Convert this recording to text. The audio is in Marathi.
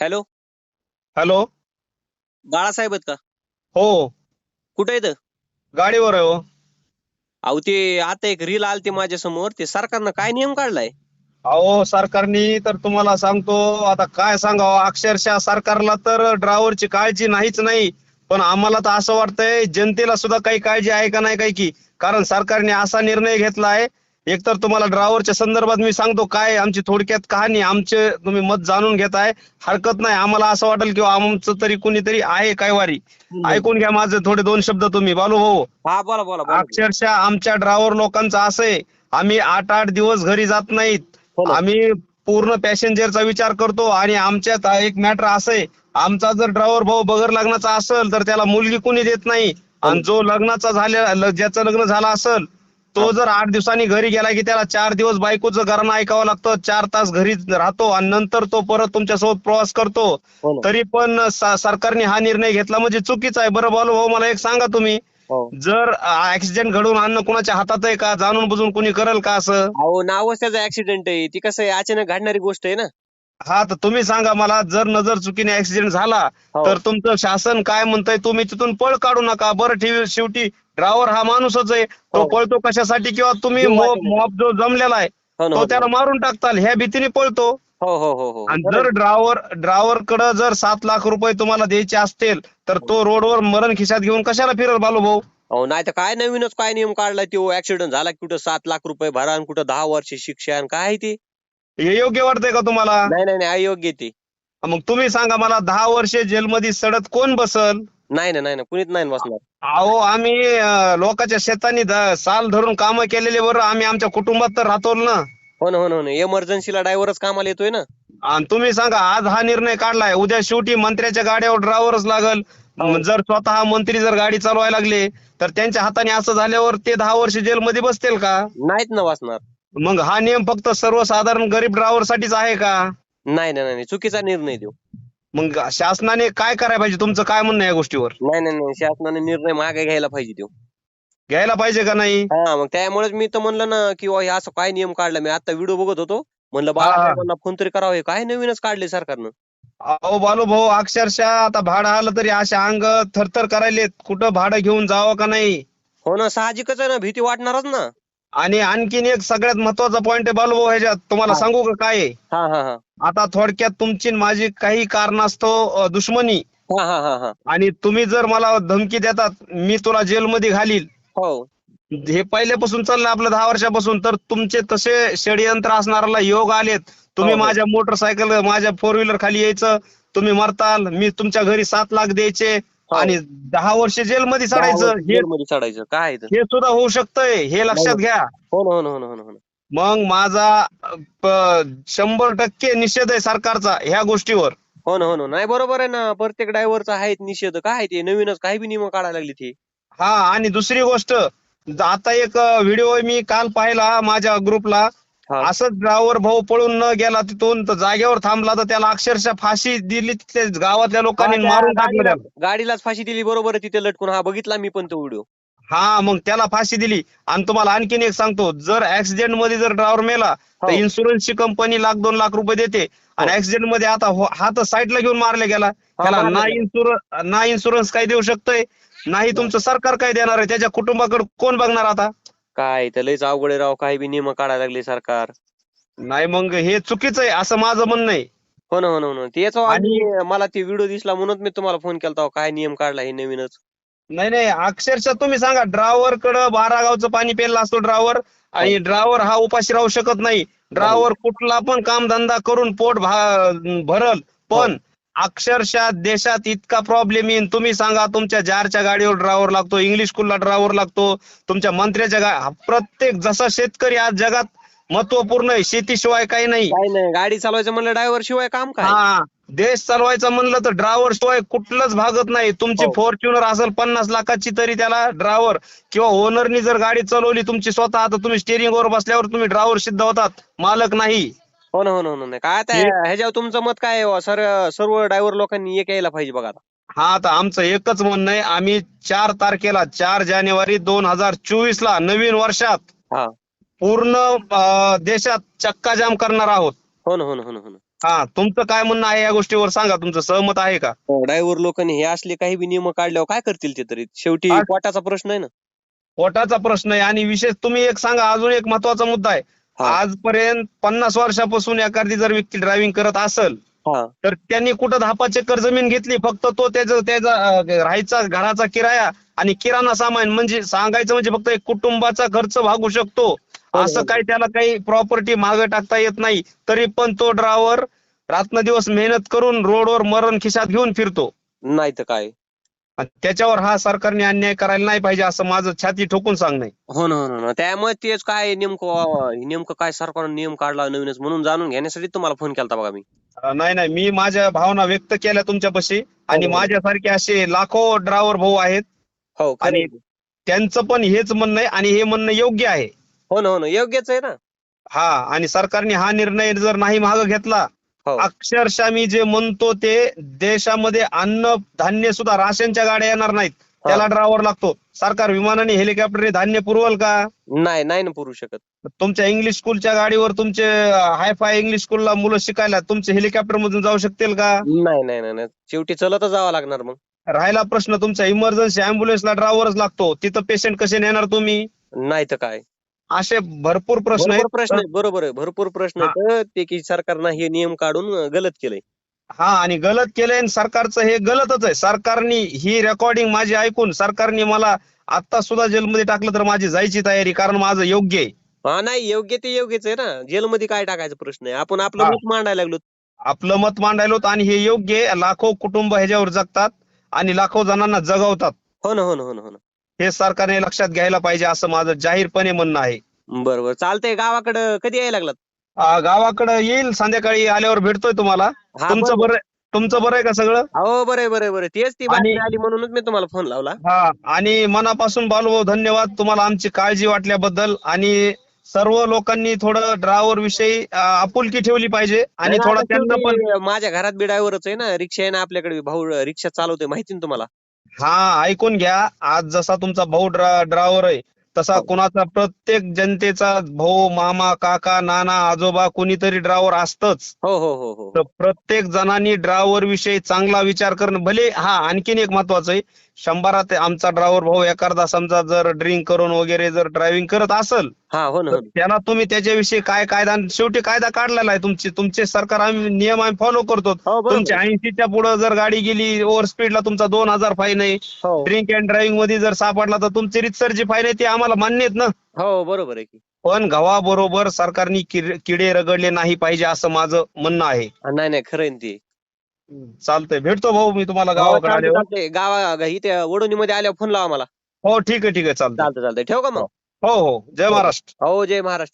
हॅलो? हॅलो? बाळासाहेब आहेत का? हो. कुठे येतं गाडीवर आहे हो. अहो ते आता एक रील आलती माझ्यासमोर ते सरकारनं काय नियम काढलाय? अहो सरकारनी तर तुम्हाला सांगतो आता काय सांगावं? अक्षरशः सरकारला तर ड्रायव्हरची काळजी नाहीच नाही. पण आम्हाला तर असं वाटतंय जनतेला सुद्धा काही काळजी आहे का नाही काही की? कारण सरकारने असा निर्णय घेतला आहे एकतर तुम्हाला ड्रायव्हरच्या संदर्भात मी सांगतो काय आमची थोडक्यात कहाणी आमचे तुम्ही मत जाणून घेताय हरकत नाही आम्हाला असं वाटेल की आमचं तरी कुणीतरी आहे काय वारी ऐकून घ्या माझे थोडे दोन शब्द तुम्ही. बालू भाऊ. हा बोला बोला बोला. अक्षरशः आमच्या ड्रायव्हर लोकांचं असं आहे आम्ही आठ आठ दिवस घरी जात नाहीत. हो. आम्ही पूर्ण पॅसेंजरचा विचार करतो आणि आमच्यात एक मॅटर असं आहे आमचा जर ड्रायव्हर भाऊ बगर लग्नाचा असेल तर त्याला मुलगी कोणी देत नाही. आणि जो लग्नाचा झाले ल- ज्याचं लग्न झालं असेल तो जर आठ दिवसांनी घरी गेला की त्याला चार दिवस बायकोचं घराणं ऐकावं लागतं चार तास घरी राहतो आणि नंतर तो परत तुमच्यासोबत प्रवास करतो हो. तरी पण सरकारने हा निर्णय घेतला म्हणजे चुकीचा आहे. बरं बोलू भाऊ मला एक सांगा तुम्ही. हो. जर ऍक्सिडेंट घडवून आणणं कुणाच्या हातात आहे का? जाणून बुजून कुणी करेल का असं? अहो नावच त्याचा ऍक्सिडेंट आहे. ती कसं आहे अचानक घडणारी गोष्ट आहे ना. हा तर तुम्ही सांगा मला जर नजर चुकीने ऍक्सिडेंट झाला हो. तर तुमचं शासन काय म्हणतंय? तुम्ही तिथून पळ काढू नका. बरं ठेवी शेवटी ड्रायव्हर हा माणूसच आहे. तो हो. पळतो कशासाठी? किंवा तुम्ही मॉब जो जमलेला आहे हो ना तो त्याला मारून टाकताल. ह्या भीतीने पळतो. हो हो हो हो. आणि बरोबर. जर ड्रायव्हर ड्रायव्हरकडे जर सात लाख रुपये तुम्हाला द्यायचे असतील तर तो रोडवर मरण खिशात घेऊन कशाला फिरल बालू भाऊ? अहो नाही तर काय नवीनच काय नियम काढलाय तो? ऍक्सिडेंट झाला की कुठं सात लाख रुपये भरा आणि कुठं दहा वर्ष शिक्षा आणि काय ते? हे योग्य वाटतंय का तुम्हाला? नाही नाही नाही अयोग्य ते. मग तुम्ही सांगा मला दहा वर्षे जेलमध्ये सडत कोण बसल? नाही ना नाही ना कुणीच नाही बसणार. अहो आम्ही अं, लोकांच्या शेतानी ध- साल धरून कामं केलेले बरं आम्ही आमच्या कुटुंबात तर राहतो ना. हो ना हो ना हो ना. इमर्जन्सीला ड्रायव्हरच कामाला येतोय ना. आणि तुम्ही सांगा आज हा निर्णय काढलाय उद्या शेवटी मंत्र्याच्या गाड्यावर ड्रायव्हरच लागल. हो. जर स्वतः मंत्री जर गाडी चालवायला लागले तर त्यांच्या हाताने असं झाल्यावर ते दहा वर्ष जेलमध्ये बसतील का? नाहीत ना बसणार. मग हा नियम फक्त सर्वसाधारण गरीब ड्रायव्हर साठीच आहे का? नाही नाही नाही चुकीचा निर्णय देऊ. मग शासनाने काय करायला पाहिजे? तुमचं काय म्हणणं आहे या गोष्टीवर? नाही नाही नाही. शासनाने निर्णय मागे घ्यायला पाहिजे तो घ्यायला पाहिजे का नाही? हा मग त्यामुळेच मी तर म्हणलं ना की बुवा हे असं काय नियम काढला? मी आता व्हिडिओ बघत होतो. म्हणलं बाळासाहेबांना फोन तरी करावं. हे काय नवीनच काढले सरकारनं? अहो बालू भाऊ अक्षरशः आता भाडं आलं तरी असे अंग थरथर करायलेत. कुठं भाडं घेऊन जावं का नाही? हो ना साहजिकच आहे ना. भीती वाटणारच ना. आणि आणखीन एक सगळ्यात महत्त्वाचा पॉइंट आहे बालू भाऊ ह्याच्यात तुम्हाला हा. सांगू का काय आहे? हा हा हा आता थोडक्यात तुमची आणि माझी काही कारणास्तव अ, दुश्मनी हा हा हा हा आणि तुम्ही जर मला धमकी देतात मी तुला जेलमध्ये घालील हो हे पहिल्यापासून चाललं आपलं दहा वर्षापासून तर तुमचे तसे षडयंत्र असणाऱ्याला योग आलेत तुम्ही हो, हो. माझ्या मोटरसायकल माझ्या फोर व्हीलर खाली यायचं तुम्ही मरताल मी तुमच्या घरी सात लाख द्यायचे. आणि दहा वर्ष जेलमध्ये चढायचं हे जेलमध्ये चढायचं काय आहे ते? हे सुद्धा होऊ शकतंय हे लक्षात हो. घ्या. हो ना हो ना हो ना हो ना हो ना. मग माझा प- शंभर टक्के निषेध आहे सरकारचा ह्या गोष्टीवर. हो ना हो ना. नाही बरोबर आहे ना. प्रत्येक ड्रायव्हरचा आहे निषेध. काय आहे ते? नवीनच काही बी नियम काढायला लागली ते. हा आणि दुसरी गोष्ट आता एक व्हिडिओ मी काल पाहिला माझ्या ग्रुपला. हा. असंच ड्रायव्हर भाऊ पळून न गेला तिथून तर जागेवर थांबला तर त्याला अक्षरशः फाशी दिली तिथे गावातल्या लोकांनी हा, मारून टाकलं त्याला. गाडीलाच फाशी दिली बरोबर आहे तिथे लटकून. हा बघितला मी पण तो व्हिडिओ. हा मग त्याला फाशी दिली. आणि तुम्हाला आणखीन एक सांगतो जर ऍक्सिडेंटमध्ये जर ड्रायव्हर मेला तर हो. इन्शुरन्सची कंपनी लाख दोन लाख रुपये देते. आणि हो. ऍक्सिडेंटमध्ये आता हो- हा तर साईडला घेऊन मारला गेला. त्याला मारला ना गेला. इन्शुरन्स ना इन्शुरन्स काय देऊ शकतोय? नाही तुमचं सरकार काय देणार आहे? त्याच्या कुटुंबाकडे कोण बघणार आता? काय? तर लयच अवघड आहे राव. काही बी नियम काढायला लागले सरकार. नाही मग हे चुकीचं आहे असं माझं म्हणणं आहे. हो ना हो ना हो ना. तेच अहो आणि- मला ते व्हिडिओ दिसला म्हणून मी तुम्हाला फोन केला काय नियम काढला हे नवीनच? नाही नाही. अक्षरशः तुम्ही सांगा ड्रायव्हरकडे बारा गावचं पाणी प्यायला असतो ड्रायव्हर आणि ड्रायव्हर हा उपाशी राहू शकत नाही. ड्रायव्हर कुठला पण काम धंदा करून पोट भा- भरल. पण अक्षरशः देशात इतका प्रॉब्लेम येईन. तुम्ही सांगा तुमच्या जारच्या गाडीवर ड्रायव्हर लागतो इंग्लिश स्कूलला ड्रायव्हर लागतो तुमच्या मंत्र्याच्या गा प्रत्येक जसा शेतकरी आज जगात महत्त्वपूर्ण आहे शेतीशिवाय काही नाही. काय नाही गाडी चालवायचं म्हणलं ड्रायव्हर शिवाय काम काय? हा देश चालवायचं म्हणलं तर ड्रायव्हर शिवाय कुठलंच भागत नाही. तुमची हो. फॉर्च्युनर असेल पन्नास लाखाची तरी त्याला ड्रायव्हर किंवा ओनरनी जर गाडी चालवली तुमची स्वतः आता तुम्ही स्टेरिंग वर बसल्यावर तुम्ही ड्रायव्हर सिद्ध होतात. मालक नाही. हो ना हो ना हो ना नाही. काय आता हे- ह्याच्यावर तुमचं मत काय आहे बुवा? सर सर्व ड्रायव्हर लोकांनी एक यायला पाहिजे बघा आता. हा आता आमचं एकच म्हणणं आहे. आम्ही चार तारखेला चार जानेवारी दोन हजार चोवीस ला नवीन वर्षात हा. पूर्ण अं, देशात चक्काजाम करणार आहोत. हो ना हो ना हो ना हो ना. हा तुमचं काय म्हणणं आहे या गोष्टीवर सांगा. तुमचं सहमत आहे का? ड्रायव्हर लोकांनी हे असले काही बी नियम काढल्यावर काय करतील ते तरी? शेवटी? पोटाचा प्रश्न आहे ना. पोटाचा प्रश्न आहे. आणि विशेष तुम्ही एक सांगा. अजून एक महत्त्वाचा मुद्दा आहे. हा. आजपर्यंत पन्नास वर्षापासून एखादी जर व्यक्ती ड्रायव्हिंग करत असेल तर त्यांनी कुठं दहा पाच एकर जमीन घेतली फक्त तो त्याचा त्याचा राहायचा घराचा किराया आणि किराणा सामान म्हणजे सांगायचं म्हणजे फक्त एक कुटुंबाचा खर्च भागू शकतो. असं. काही त्याला काही प्रॉपर्टी मागे टाकता येत नाही. तरी पण तो ड्रायव्हर रात्रदिवस मेहनत करून रोडवर मरण खिशात घेऊन फिरतो. नाही तर काय. त्याच्यावर हा सरकारने अन्याय करायला नाही पाहिजे असं माझं छाती ठोकून सांगणं आहे. हो ना हो ना, हो ना. त्यामुळे तेच काय नेमकं नेमकं काय सरकारनं नियम काढला नवीनच म्हणून जाणून घेण्यासाठी तुम्हाला फोन केलता बघा मी. अं, नाही नाही. मी माझ्या भावना व्यक्त केल्या तुमच्यापाशी आणि हो, हो. माझ्यासारखे असे लाखो ड्रायव्हर भाऊ आहेत. हो खरं आणि आहे. त्यांचं पण हेच म्हणणं आहे आणि हे म्हणणं योग्य आहे. हो ना हो ना. योग्यच आहे ना. हा आणि सरकारने हा निर्णय जर नाही मागे घेतला अक्षरशः मी जे म्हणतो ते देशामध्ये अन्न धान्य सुद्धा राशनच्या गाड्या येणार नाहीत. त्याला ड्रायव्हर लागतो. सरकार विमानाने हेलिकॉप्टरने धान्य पुरवल का? नाही नाही ना पुरू शकत. तुमच्या इंग्लिश स्कूलच्या गाडीवर तुमचे हाय फाय इंग्लिश स्कूलला मुलं शिकायला तुमचे हेलिकॉप्टर मधून जाऊ शकतील का? नाही नाही नाही नाही. शेवटी चलतच जावं लागणार मग. राहिला प्रश्न तुमच्या इमर्जन्सी अँब्युलन्सला ड्रायव्हरच लागतो. तिथं पेशंट कसे नेणार तुम्ही? नाही तर काय? असे भरपूर प्रश्न आहेत. भरपूर प्रश्न आहेत. बरोबर आहे. भरपूर प्रश्न आहेत. ते की सरकारनं हे नियम काढून गलत केलंय. हा आणि गलत केलंय आणि सरकारचं हे गलतच आहे. सरकारने ही रेकॉर्डिंग माझी ऐकून सरकारने मला आता सुद्धा जेलमध्ये टाकलं तर माझी जायची तयारी कारण माझं योग्य आहे. हा नाही योग्य ते योग्यच आहे ना. जेलमध्ये काय टाकायचा प्रश्न आहे? आपण आपलं हा. मत मांडायला लागलो. आपलं मत मांडायलो आणि हे योग्य आहे. लाखो कुटुंब ह्याच्यावर जगतात आणि लाखो जणांना जगवतात. हो ना हो ना हो ना हो ना. हे सरकारने लक्षात घ्यायला पाहिजे असं माझं जाहीरपणे म्हणणं आहे. बरं बरं चालतंय. गावाकडं कधी यायला लागलात? आ, गावाकडं येईल. संध्याकाळी आल्यावर भेटतोय तुम्हाला. हा, तुमचं बरं. तुमचं बरं आहे का सगळं? हो बरं बरं बरं. तेच ती आणि- आली म्हणूनच मी तुम्हाला फोन लावला. हा आणि मनापासून बालभाऊ धन्यवाद तुम्हाला आमची काळजी वाटल्याबद्दल. आणि सर्व लोकांनी थोडं ड्रायव्हर विषयी आपुलकी ठेवली पाहिजे. आणि नाही, थोडा आता त्यांना पण शेवटी माझ्या घरात बी ड्रायव्हरच आहे ना. रिक्षा आहे ना आपल्याकडे. भाऊ रिक्षा चालवतोय. माहिती ना तुम्हाला? हा ऐकून घ्या. आज जसा तुमचा भाऊ ड्रायव्हर आहे तसा हो. कुणाचा प्रत्येक जनतेचा भाऊ मामा काका नाना आजोबा कुणीतरी ड्रायव्हर असतच. हो हो हो हो. तर प्रत्येक जणांनी ड्रायव्हर विषयी चांगला विचार करणं भले हा आणखीन एक महत्वाचं आहे शंभरात आमचा ड्रायव्हर भाऊ एखादा समजा जर ड्रिंक करून वगैरे जर ड्रायव्हिंग करत असेल हा हो ना तर हो ना. त्याला तुम्ही त्याच्याविषयी काय कायदा शेवटी कायदा काढलेला आहे तुमची तुमचे सरकार आम्ही नियम आम्ही फॉलो करतो. हो बरोबर. तुमच्या ऐंशीच्या पुढे जर गाडी गेली ओव्हर स्पीडला तुमचा दोन हजार फाईन आहे. हो. ड्रिंक अँड ड्रायव्हिंगमध्ये जर सापडला तर तुमची रितसरची फाईन आहे ती आम्हाला मान्य आहेत ना. हो बरोबर आहे की. पण गव्हाबरोबर सरकारने किर- किडे रगडले नाही पाहिजे असं माझं म्हणणं आहे. हा, नाही नाही खरं आहे ना ते. चालतंय. भेटतो भाऊ मी तुम्हाला हो, गावाकडे. गावा इथे वडोणीमध्ये आल्यावर फोन लावा मला. हो ठीक आहे ठीक आहे. चालतंय. चालतं चालतंय. ठेव का मग? हो हो. जय महाराष्ट्र. हो जय महाराष्ट्र.